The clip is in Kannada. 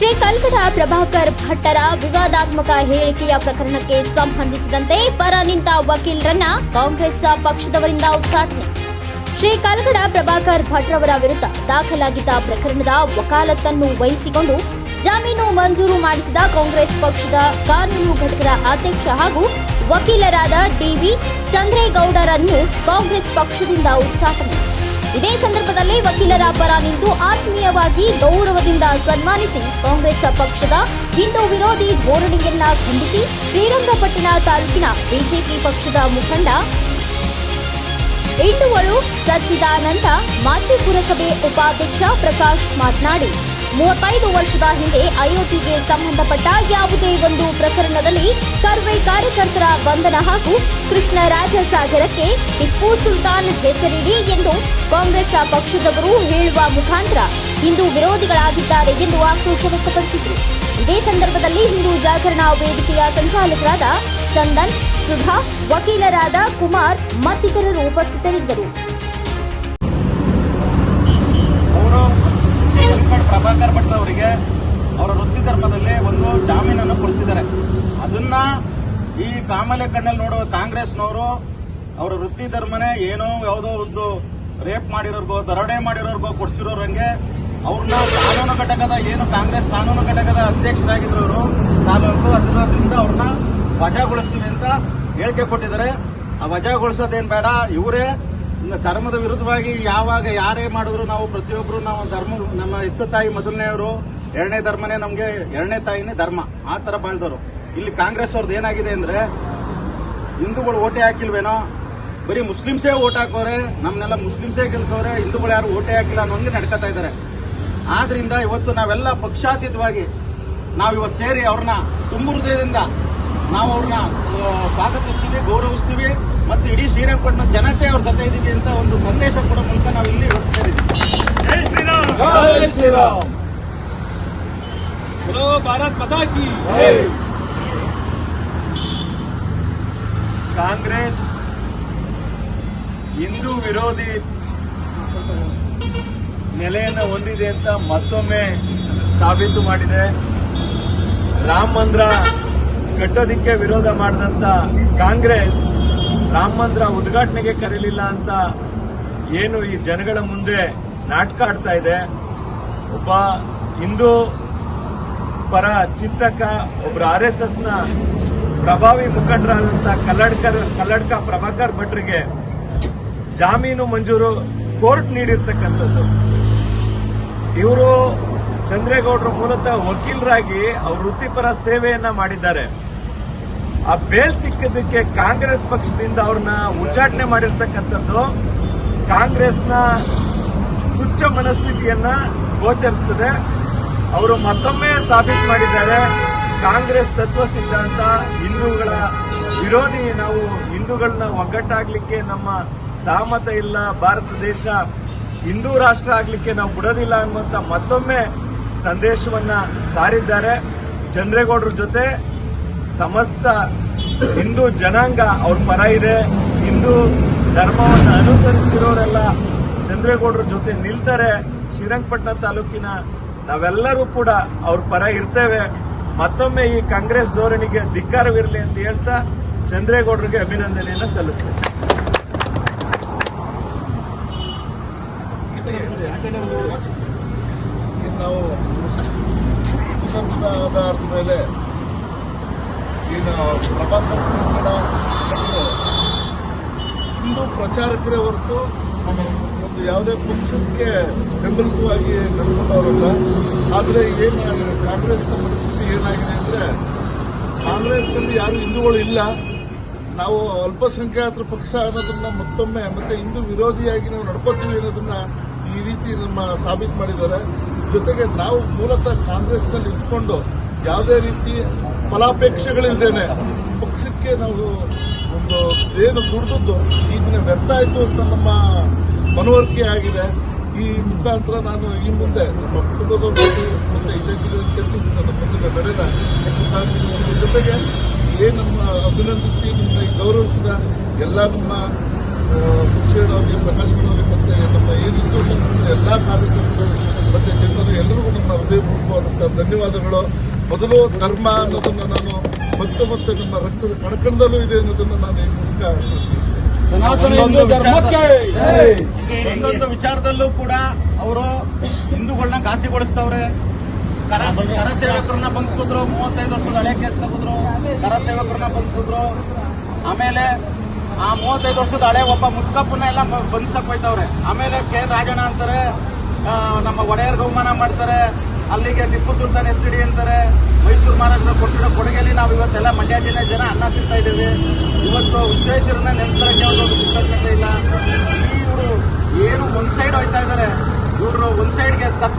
ಶ್ರೀ ಕಲ್ಕಡ ಪ್ರಭಾಕರ್ ಭಟ್ಟರ ವಿವಾದಾತ್ಮಕ ಹೇಳಿಕೆಯ ಪ್ರಕರಣಕ್ಕೆ ಸಂಬಂಧಿಸಿದಂತೆ ಪರ ನಿಂತ ವಕೀಲರನ್ನ ಕಾಂಗ್ರೆಸ್ ಪಕ್ಷದವರಿಂದ ಉಚ್ಚಾಟನೆ. ಶ್ರೀ ಕಲ್ಕಡ ಪ್ರಭಾಕರ್ ಭಟ್ರವರ ವಿರುದ್ಧ ದಾಖಲಾಗಿದ್ದ ಪ್ರಕರಣದ ವಕಾಲತ್ತನ್ನು ವಹಿಸಿಕೊಂಡು ಜಾಮೀನು ಮಂಜೂರು ಮಾಡಿಸಿದ ಕಾಂಗ್ರೆಸ್ ಪಕ್ಷದ ಕಾನೂನು ಘಟಕದ ಅಧ್ಯಕ್ಷ ಹಾಗೂ ವಕೀಲರಾದ ಡಿವಿ ಚಂದ್ರೇಗೌಡರನ್ನು ಕಾಂಗ್ರೆಸ್ ಪಕ್ಷದಿಂದ ಉಚ್ಚಾಟನೆ. ಇದೇ ಸಂದರ್ಭದಲ್ಲಿ ವಕೀಲರ ಪರ ನಿಂತು ಆತ್ಮೀಯವಾಗಿ ಗೌರವದಿಂದ ಸನ್ಮಾನಿಸಿ ಕಾಂಗ್ರೆಸ್ ಪಕ್ಷದ ಹಿಂದೂ ವಿರೋಧಿ ಧೋರಣೆಯನ್ನ ಖಂಡಿಸಿ ಶ್ರೀರಂಗಪಟ್ಟಣ ತಾಲೂಕಿನ ಬಿಜೆಪಿ ಪಕ್ಷದ ಮುಖಂಡ ಇಂಡುವಳು ಸಚ್ಚಿದಾನಂದ ಮಾಜಿ ಪುರಸಭೆ ಉಪಾಧ್ಯಕ್ಷ ಪ್ರಕಾಶ್ ಮಾತನಾಡಿ ಮೂವತ್ತೈದು ವರ್ಷದ ಹಿಂದೆ ಅಯೋಧ್ಯೆಗೆ ಸಂಬಂಧಪಟ್ಟ ಯಾವುದೇ ಒಂದು ಪ್ರಕರಣದಲ್ಲಿ ಕರ್ವೆ ಕಾರ್ಯಕರ್ತರ ಬಂಧನ ಹಾಗೂ ಕೃಷ್ಣರಾಜಸಾಗರಕ್ಕೆ ಟಿಪ್ಪು ಸುಲ್ತಾನ್ ಹೆಸರಿಡಿ ಎಂದು ಕಾಂಗ್ರೆಸ್ ಪಕ್ಷದವರು ಹೇಳುವ ಮುಖಾಂತರ ಹಿಂದೂ ವಿರೋಧಿಗಳಾಗಿದ್ದಾರೆ ಎಂದು ಆಕ್ರೋಶ ವ್ಯಕ್ತಪಡಿಸಿದರು. ಇದೇ ಸಂದರ್ಭದಲ್ಲಿ ಹಿಂದೂ ಜಾಗರಣಾ ವೇದಿಕೆಯ ಸಂಚಾಲಕರಾದ ಚಂದನ್, ಸುಧಾ, ವಕೀಲರಾದ ಕುಮಾರ್ ಮತ್ತಿತರರು ಉಪಸ್ಥಿತರಿದ್ದರು. ಪ್ರಭಾಕರ್ ಭಟ್ ಅವರಿಗೆ ಅವರ ವೃತ್ತಿ ಧರ್ಮದಲ್ಲಿ ಒಂದು ಜಾಮೀನನ್ನು ಕೊಡಿಸಿದ್ದಾರೆ. ಅದನ್ನ ಈ ಕಾಮಲೆ ಕಣ್ಣಲ್ಲಿ ನೋಡುವ ಕಾಂಗ್ರೆಸ್ನವರು ಅವರ ವೃತ್ತಿ ಧರ್ಮನೇ ಏನೋ ಯಾವುದೋ ಒಂದು ರೇಪ್ ಮಾಡಿರೋರ್ಗೋ, ದರೋಡೆ ಮಾಡಿರೋರ್ಗೋ ಕೊಡಿಸಿರೋರಂಗೆ ಅವ್ರನ್ನ ಕಾನೂನು ಘಟಕದ ಏನು ಕಾಂಗ್ರೆಸ್ ಕಾನೂನು ಘಟಕದ ಅಧ್ಯಕ್ಷರಾಗಿದ್ರು ಅವರು ತಾಲೂಕು ಅದರಿಂದ ಅವ್ರನ್ನ ವಜಾಗೊಳಿಸ್ತೀವಿ ಅಂತ ಹೇಳಿಕೆ ಕೊಟ್ಟಿದ್ದಾರೆ. ಆ ವಜಾಗೊಳಿಸೋದೇನ್ ಬೇಡ, ಇವರೇ ಧರ್ಮದ ವಿರುದ್ಧವಾಗಿ ಯಾವಾಗ ಯಾರೇ ಮಾಡಿದ್ರು ನಾವು ಪ್ರತಿಯೊಬ್ಬರು ನಾವು ಧರ್ಮ, ನಮ್ಮ ಇತ್ತ ತಾಯಿ ಮೊದಲನೆಯವರು ಎರಡನೇ ಧರ್ಮನೇ ನಮಗೆ, ಎರಡನೇ ತಾಯಿನೇ ಧರ್ಮ. ಆ ಥರ ಬಾಳ್ದವರು. ಇಲ್ಲಿ ಕಾಂಗ್ರೆಸ್ ಅವ್ರದ್ದು ಏನಾಗಿದೆ ಅಂದ್ರೆ, ಹಿಂದೂಗಳು ಓಟೆ ಹಾಕಿಲ್ವೇನೋ? ಬರೀ ಮುಸ್ಲಿಮ್ಸೇ ಓಟ್ ಹಾಕೋರೆ ನಮ್ಮನ್ನೆಲ್ಲ ಮುಸ್ಲಿಮ್ಸೇ ಕೆಲಸವ್ರೆ ಹಿಂದೂಗಳು ಯಾರು ಓಟೆ ಹಾಕಿಲ್ಲ ಅನ್ನೋಂಗೆ ನಡ್ಕೋತಾ ಇದ್ದಾರೆ ಆದ್ರಿಂದ ಇವತ್ತು ನಾವೆಲ್ಲ ಪಕ್ಷಾತೀತವಾಗಿ ನಾವು ಇವತ್ತು ಸೇರಿ ಅವ್ರನ್ನ ತುಂಬ ಹೃದಯದಿಂದ ನಾವು ಅವ್ರನ್ನ ಸ್ವಾಗತಿಸ್ತೀವಿ, ಗೌರವಿಸ್ತೀವಿ. ಮತ್ತು ಇಡೀ ಶ್ರೀರಂಗಪಟ್ಟಣ ಜನತೆ ಅವ್ರ ಜೊತೆ ಇದ್ದೀವಿ ಅಂತ ಒಂದು ಸಂದೇಶ ಕೊಡೋ ಮೂಲಕ ನಾವು ಇಲ್ಲಿ ಹೊತ್ತು ಸೇರಿದ್ದೀವಿ ಭಾರತ್ ಪತಾಕಿ ಕಾಂಗ್ರೆಸ್ ಹಿಂದೂ ವಿರೋಧಿ ನೆಲೆಯನ್ನು ಹೊಂದಿದೆ ಅಂತ ಮತ್ತೊಮ್ಮೆ ಸಾಬೀತು ಮಾಡಿದೆ. ರಾಮ ಮಂದಿರ ಕಟ್ಟೋದಿಕ್ಕೆ ವಿರೋಧ ಮಾಡಿದಂತ ಕಾಂಗ್ರೆಸ್ ರಾಮ ಮಂದಿರ ಉದ್ಘಾಟನೆಗೆ ಕರೀಲಿಲ್ಲ ಅಂತ ಏನು ಈ ಜನಗಳ ಮುಂದೆ ನಾಟಕ ಆಡ್ತಾ ಇದೆ. ಒಬ್ಬ ಹಿಂದೂ ಪರ ಚಿಂತಕ, ಒಬ್ರು ಆರ್ ಎಸ್ ಎಸ್ನ ಪ್ರಭಾವಿ ಮುಖಂಡರಾದಂತ ಕಲ್ಲಡ್ಕರ್, ಕಲ್ಲಡ್ಕ ಪ್ರಭಾಕರ್ ಭಟ್ರಿಗೆ ಜಾಮೀನು ಮಂಜೂರು, ಕೋರ್ಟ್ ನೀಡಿರ್ತಕ್ಕಂಥದ್ದು. ಇವರು ಚಂದ್ರೇಗೌಡರು ಮೂಲತಃ ವಕೀಲರಾಗಿ ಅವ್ರ ವೃತ್ತಿಪರ ಸೇವೆಯನ್ನ ಮಾಡಿದ್ದಾರೆ. ಆ ಬೇಲ್ ಸಿಕ್ಕಿದ್ದಕ್ಕೆ ಕಾಂಗ್ರೆಸ್ ಪಕ್ಷದಿಂದ ಅವ್ರನ್ನ ಉಚ್ಚಾಟನೆ ಮಾಡಿರ್ತಕ್ಕಂಥದ್ದು ಕಾಂಗ್ರೆಸ್ನ ತುಚ್ಛ ಮನಸ್ಥಿತಿಯನ್ನ ಗೋಚರಿಸ್ತದೆ. ಅವರು ಮತ್ತೊಮ್ಮೆ ಸಾಬೀತು ಮಾಡಿದ್ದಾರೆ. ಕಾಂಗ್ರೆಸ್ ತತ್ವ ಸಿದ್ಧಾಂತ, ಹಿಂದೂಗಳ ವಿರೋಧಿ ನಾವು ಹಿಂದೂಗಳನ್ನ ಒಗ್ಗಟ್ಟಾಗ್ಲಿಕ್ಕೆ ನಮ್ಮ ಸಹಮತ ಇಲ್ಲ. ಭಾರತ ದೇಶ ಹಿಂದೂ ರಾಷ್ಟ್ರ ಆಗ್ಲಿಕ್ಕೆ ನಾವು ಬಿಡೋದಿಲ್ಲ ಅನ್ನುವಂತ ಮತ್ತೊಮ್ಮೆ ಸಂದೇಶವನ್ನ ಸಾರಿದ್ದಾರೆ. ಚಂದ್ರೇಗೌಡರ ಜೊತೆ ಸಮಸ್ತ ಹಿಂದೂ ಜನಾಂಗ ಅವ್ರ ಪರ ಇದೆ. ಹಿಂದೂ ಧರ್ಮವನ್ನು ಅನುಸರಿಸ್ತಿರೋರೆಲ್ಲ ಚಂದ್ರೇಗೌಡರ ಜೊತೆ ನಿಲ್ತಾರೆ. ಶ್ರೀರಂಗಪಟ್ಟಣ ತಾಲೂಕಿನ ನಾವೆಲ್ಲರೂ ಕೂಡ ಅವ್ರ ಪರ ಇರ್ತೇವೆ. ಮತ್ತೊಮ್ಮೆ ಈ ಕಾಂಗ್ರೆಸ್ ಧೋರಣೆಗೆ ಧಿಕ್ಕಾರವಿರಲಿ ಅಂತ ಹೇಳ್ತಾ ಚಂದ್ರೇಗೌಡರಿಗೆ ಅಭಿನಂದನೆಯನ್ನು ಸಲ್ಲಿಸ್ತೇವೆ ಈಗ ನಾವು ಮೇಲೆ ಏನು ಮತ್ತು ಹಿಂದೂ ಪ್ರಚಾರಕರೇ ಹೊರತು ಒಂದು ಯಾವುದೇ ಪಕ್ಷಕ್ಕೆ ಬೆಂಬಲಿತವಾಗಿ ನಡ್ಕೊಂಡವರಲ್ಲ ಆದರೆ ಏನು ಕಾಂಗ್ರೆಸ್ನ ಪರಿಸ್ಥಿತಿ ಏನಾಗಿದೆ ಅಂದರೆ, ಕಾಂಗ್ರೆಸ್ನಲ್ಲಿ ಯಾರು ಹಿಂದೂಗಳು ಇಲ್ಲ. ನಾವು ಅಲ್ಪಸಂಖ್ಯಾತರ ಪಕ್ಷ ಅನ್ನೋದನ್ನ ಮತ್ತೊಮ್ಮೆ, ಮತ್ತೆ ಹಿಂದೂ ವಿರೋಧಿಯಾಗಿ ನಾವು ನಡ್ಕೋತೀವಿ ಅನ್ನೋದನ್ನ ಈ ರೀತಿ ನಮ್ಮ ಸಾಬೀತು ಮಾಡಿದ್ದಾರೆ. ಜೊತೆಗೆ ನಾವು ಮೂಲತಃ ಕಾಂಗ್ರೆಸ್ನಲ್ಲಿ ಇದ್ಕೊಂಡು ಯಾವುದೇ ರೀತಿ ಫಲಾಪೇಕ್ಷೆಗಳಿಲ್ದೇನೆ ಪಕ್ಷಕ್ಕೆ ನಾವು ಒಂದು ಏನು ದುಡಿದದ್ದು, ಈ ದಿನ ವ್ಯರ್ಥ ಆಯಿತು ಅಂತ ನಮ್ಮ ಮನವರಿಕೆ ಆಗಿದೆ. ಈ ಮುಖಾಂತರ ನಾನು ಈ ಮುಂದೆ ನಮ್ಮ ಮತ್ತು ಮತ್ತೆ ಹಿತೈಷಿಗಳಿಗೆ ಚರ್ಚಿಸಿದ ಮುಂದಿನ ನಡೆದ ಜೊತೆಗೆ ಏನು ನಮ್ಮ ಅಭಿನಂದಿಸಿ ನಿಮ್ಮ ಗೌರವಿಸಿದ ಎಲ್ಲ ನಮ್ಮ ಮುಖ್ಯರವರಿಗೆ ಪ್ರಕಾಶ್ ಅವರಿಗೆ ಮತ್ತೆ ನಮ್ಮ ಏನು ಹಿಂದೂ ಸಂಘಟನೆ ಎಲ್ಲ ಕಾರ್ಯಕರ್ತರು ಮತ್ತೆ ಜನರು ಎಲ್ಲರಿಗೂ ನಮ್ಮ ಹೃದಯಪೂರ್ವಕವಾದಂತಹ ಧನ್ಯವಾದಗಳು. ಮೊದಲು ಧರ್ಮ ಅನ್ನೋದನ್ನು ನಾನು ಮತ್ತೆ ಮತ್ತೆ ನಮ್ಮ ರಕ್ತದ ಕಣಕಣದಲ್ಲೂ ಇದೆ ಅನ್ನೋದನ್ನು ನಾನು ಈ ಮೂಲಕ ಒಂದೊಂದು ವಿಚಾರದಲ್ಲಿ- ಒಂದೊಂದು ವಿಚಾರದಲ್ಲೂ ಕೂಡ ಅವರು ಹಿಂದೂಗಳನ್ನ ಘಾಸಿಗೊಳಿಸ್ತವ್ರೆ ಕರ ಕರ ಸೇವಕರನ್ನ ಬಂಧಿಸಿದ್ರು ಮೂವತ್ತೈದು ವರ್ಷದ ಹಳೆ ಕೇಸ್ ತಗದ್ರು ಕರ ಸೇವಕರನ್ನ ಬಂಧಿಸಿದ್ರು. ಆಮೇಲೆ ಆ ಮೂವತ್ತೈದು ವರ್ಷದ ಹಳೆ ಒಬ್ಬ ಮುತ್ಕಪ್ಪನ್ನ ಎಲ್ಲ ಬಂಧಿಸಕ್ ಹೋಯ್ತವ್ರೆ. ಆಮೇಲೆ ಕೆ ರಾಜಣ್ಣ ಅಂತಾರೆ ನಮ್ಮ ಒಡೆಯರ್ ಬಹುಮಾನ ಮಾಡ್ತಾರೆ, ಅಲ್ಲಿಗೆ ಟಿಪ್ಪು ಸುಲ್ತಾನ್ ಎಸ್ಡಿ ಅಂತಾರೆ, ಮೈಸೂರು ಮಹಾರಾಜರ ಕೊಟ್ಟಿರೋ ಕೊಡುಗೆಯಲ್ಲಿ ನಾವು ಇವತ್ತೆಲ್ಲ ಮಂಡ್ಯ ಜಿಲ್ಲೆ ಜನ ಅನ್ನ ತಿಂತಾ ಇದ್ದೀವಿ. ಇವತ್ತು ವಿಶ್ವೇಶ್ವರನ್ನ ನೆನೆಸ್ಕೊಳ್ಳೋಕೆ ಅವ್ರಿಗೆ ಒಂದು ಕೃತಜ್ಞತೆ ಇಲ್ಲ. ಇವರು ಏನು ಒಂದು ಸೈಡ್ ಹೋಯ್ತಾ ಇದ್ದಾರೆ. ಇವರು ಒಂದು ಸೈಡ್ಗೆ ತಕ್ಕ